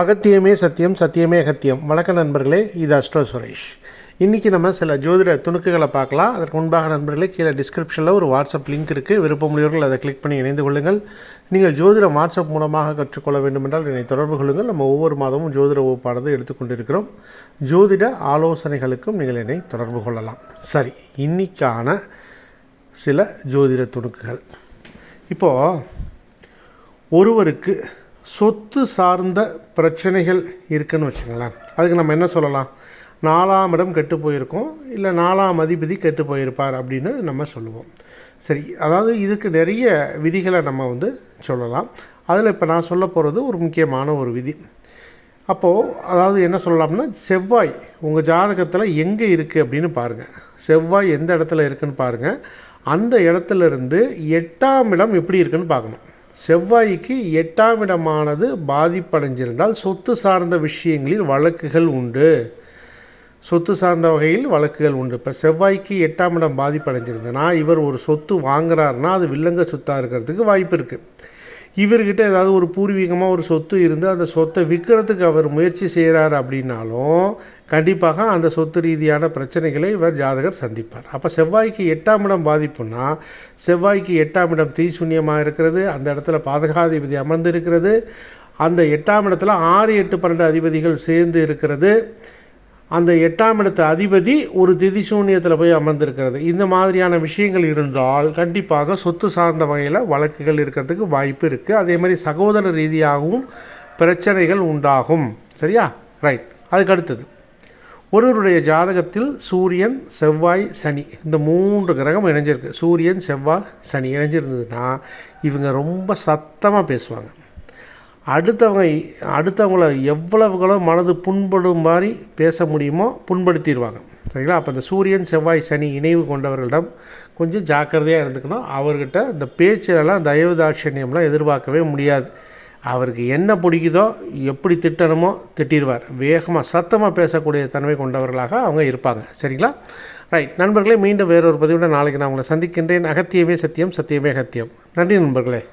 அகத்தியமே சத்தியம் சத்தியமே அகத்தியம். வணக்க நண்பர்களே இது அஸ்ட்ரோ சுரேஷ். இன்றைக்கி நம்ம சில ஜோதிட துணுக்குகளை பார்க்கலாம். அதற்கு முன்பாக நண்பர்களே கீழே டிஸ்கிரிப்ஷனில் ஒரு வாட்ஸ்அப் லிங்க் இருக்குது விருப்பமுடையவர்கள் அதை கிளிக் பண்ணி இணைந்து கொள்ளுங்கள். நீங்கள் ஜோதிடம் வாட்ஸ்அப் மூலமாக கற்றுக்கொள்ள வேண்டுமென்றால் என்னை தொடர்பு கொள்ளுங்கள். நம்ம ஒவ்வொரு மாதமும் ஜோதிட வகுப்பானது எடுத்துக்கொண்டிருக்கிறோம். ஜோதிட ஆலோசனைகளுக்கும் நீங்கள் என்னை தொடர்பு கொள்ளலாம். சரி இன்னைக்கான சில ஜோதிட துணுக்குகள். இப்போது ஒருவருக்கு சொத்து சார்ந்த பிரச்சனைகள் இருக்குதுன்னு வச்சுங்களேன் அதுக்கு நம்ம என்ன சொல்லலாம்? நாலாம் இடம் கெட்டு போயிருக்கோம். இல்லை நாலாம் அதிபதி கெட்டு போயிருப்பார் அப்படின்னு நம்ம சொல்லுவோம். சரி அதாவது இதுக்கு நிறைய விதிகளை நம்ம வந்து சொல்லலாம். அதில் இப்போ நான் சொல்ல போகிறது ஒரு முக்கியமான ஒரு விதி. அப்போது அதாவது என்ன சொல்லலாம்னா செவ்வாய் உங்கள் ஜாதகத்தில் எங்கே இருக்குது அப்படின்னு பாருங்கள் செவ்வாய் எந்த இடத்துல இருக்குன்னு பாருங்கள் அந்த இடத்துல இருந்து எட்டாம் இடம் எப்படி இருக்குதுன்னு பார்க்கணும். செவ்வாய்க்கு எட்டாம் இடமானது பாதிப்படைஞ்சிருந்தால் சொத்து சார்ந்த விஷயங்களில் வழக்குகள் உண்டு. சொத்து சார்ந்த வகையில் வழக்குகள் உண்டு. இப்போ செவ்வாய்க்கு எட்டாம் இடம் பாதிப்படைஞ்சிருந்ததுன்னா இவர் ஒரு சொத்து வாங்குறாருன்னா அது வில்லங்க சொத்தாக இருக்கிறதுக்கு வாய்ப்பு இருக்குது இவர்கிட்ட ஏதாவது ஒரு பூர்வீகமாக ஒரு சொத்து இருந்து அந்த சொத்தை விற்கிறதுக்கு அவர் முயற்சி செய்கிறார் அப்படின்னாலும் கண்டிப்பாக அந்த சொத்து ரீதியான பிரச்சனைகளை இவர் ஜாதகர் சந்திப்பார். அப்போ செவ்வாய்க்கு எட்டாம் இடம் பாதிப்புனா செவ்வாய்க்கு எட்டாம் இடம் தீசூன்யமாக இருக்கிறது அந்த இடத்துல பாதகாதிபதி அமர்ந்து இருக்கிறது அந்த எட்டாம் இடத்துல ஆறு எட்டு பன்னெண்டு அதிபதிகள் சேர்ந்து இருக்கிறது. அந்த எட்டாம் இடத்த அதிபதி ஒரு திதி சூன்யத்தில் போய் அமர்ந்திருக்கிறது. இந்த மாதிரியான விஷயங்கள் இருந்தால் கண்டிப்பாக சொத்து சார்ந்த வகையில் வழக்குகள் இருக்கிறதுக்கு வாய்ப்பு இருக்குது அதே மாதிரி சகோதர ரீதியாகவும் பிரச்சனைகள் உண்டாகும். சரியா? ரைட் அதுக்கு அடுத்தது. ஒருவருடைய ஜாதகத்தில் சூரியன் செவ்வாய் சனி. இந்த மூன்று கிரகம் இணைஞ்சிருக்கு. சூரியன் செவ்வாய் சனி இணைஞ்சிருந்ததுன்னா இவங்க ரொம்ப சத்தமாக பேசுவாங்க. அடுத்தவங்க அடுத்தவங்கள எவ்வளவுகளோ மனது புண்படும் மாதிரி பேச முடியுமோ புண்படுத்திடுவாங்க. சரிங்களா? அப்போ இந்த சூரியன் செவ்வாய் சனி இணைவு கொண்டவர்களிடம் கொஞ்சம் ஜாக்கிரதையாக இருந்துக்கணும். அவர்கிட்ட இந்த பேச்சிலலாம் தயவு தாட்சண்யம்லாம் எதிர்பார்க்கவே முடியாது. அவருக்கு என்ன பிடிக்குதோ எப்படி திட்டணுமோ திட்டிடுவார். வேகமாக சத்தமாக பேசக்கூடிய தன்மை கொண்டவர்களாக அவங்க இருப்பாங்க. சரிங்களா? ரைட் நண்பர்களே மீண்டும் வேறொரு பதிவுடன் நாளைக்கு நான் உங்களை சந்திக்கின்றேன். அகத்தியமே சத்தியம் சத்தியமே அகத்தியம். நன்றி நண்பர்களே.